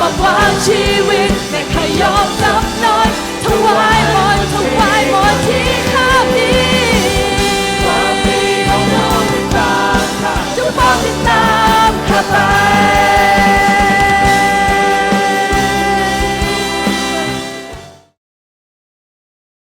มอกว่าชีวิตแม่เคยยอมรับน้อยถวายหมดถวายหมดที่ข้ามีความดีของเราติดตาข้าจงเฝ้าติดตามข้าตา